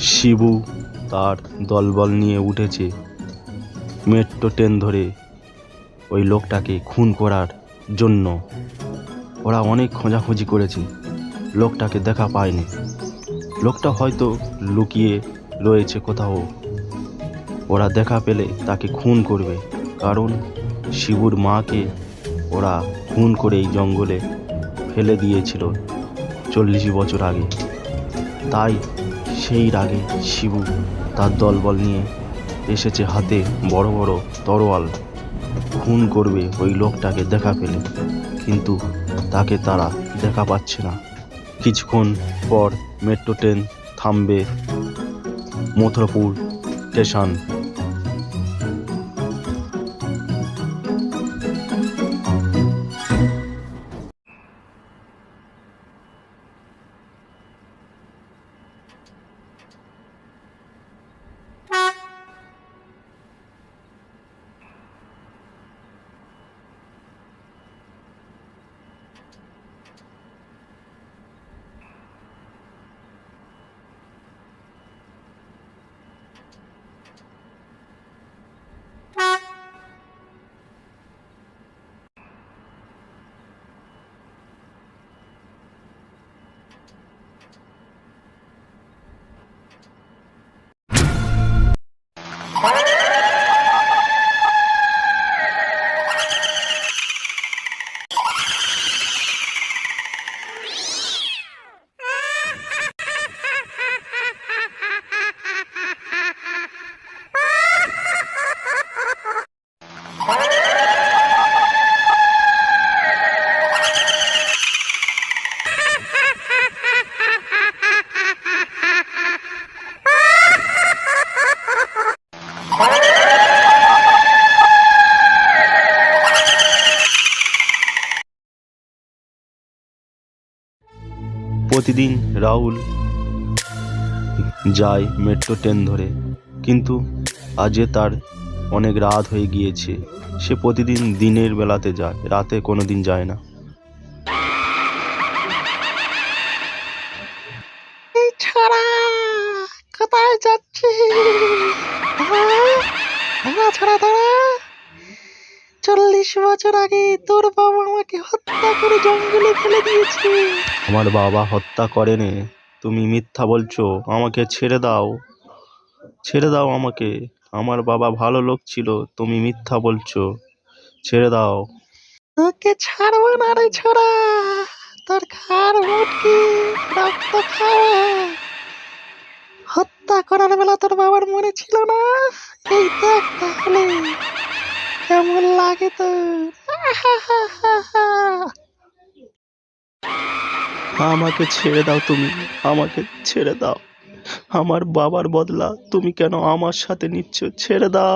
শিবু তার দলবল নিয়ে উঠেছে। মেট্রো ট্রেন ধরে ওই লোকটাকে খুন করার জন্য। ওরা অনেক খোঁজাখুঁজি করেছে। লোকটাকে দেখা পায়নি। লোকটা হয়তো লুকিয়ে রয়েছে কোথাও। ওরা দেখা পেলে তাকে খুন করবে। কারণ শিবুর মাকে ওরা খুন করে এই জঙ্গলে ফেলে দিয়েছিল চল্লিশ বছর আগে। তাই সেই রাগে শিবু তার দলবল নিয়ে এসেছে হাতে বড় বড় তরোয়াল। খুন করবে ওই লোকটাকে দেখা পেলে, কিন্তু তাকে তারা দেখা পাচ্ছে না। কিছুক্ষণ পর মেট্রো ট্রেন থামবে, মথুরাপুর স্টেশন। প্রতিদিন রাহুল যায় মেট্রো ট্রেন ধরে কিন্তু আজকে তার অনেক রাত হয়ে গিয়েছে। সে প্রতিদিন দিনের বেলাতে যায় রাতে কোনো দিন যায় না। এই ছাড়া কোথায় যাচ্ছি দাঁড়া ছাড়া দাঁড়া। চল্লিশ বছর আগে তোর বাবা আমাকে হত্যা করে জঙ্গলে ফেলে দিয়েছে। আমার বাবা হত্যা করেনি তুমি মিথ্যা বলছো আমাকে ছেড়ে দাও। ছেড়ে দাও আমাকে। আমার বাবা ভালো লোক ছিল তুমি মিথ্যা বলছো। ছেড়ে দাও। তোকে ছাড়বো না রে ছোড়া। তোর খার মুটকি রক্ত খাওয়া। হত্যা করার বেলা তোর বাবার মনে ছিল না? এই দেখ তাহলে কেমন লাগে তোর। আমাকে ছেড়ে দাও তুমি আমাকে ছেড়ে দাও। আমার বাবার বদলা। তুমি কেন আমার সাথে নিচ্ছ? ছেড়ে দাও।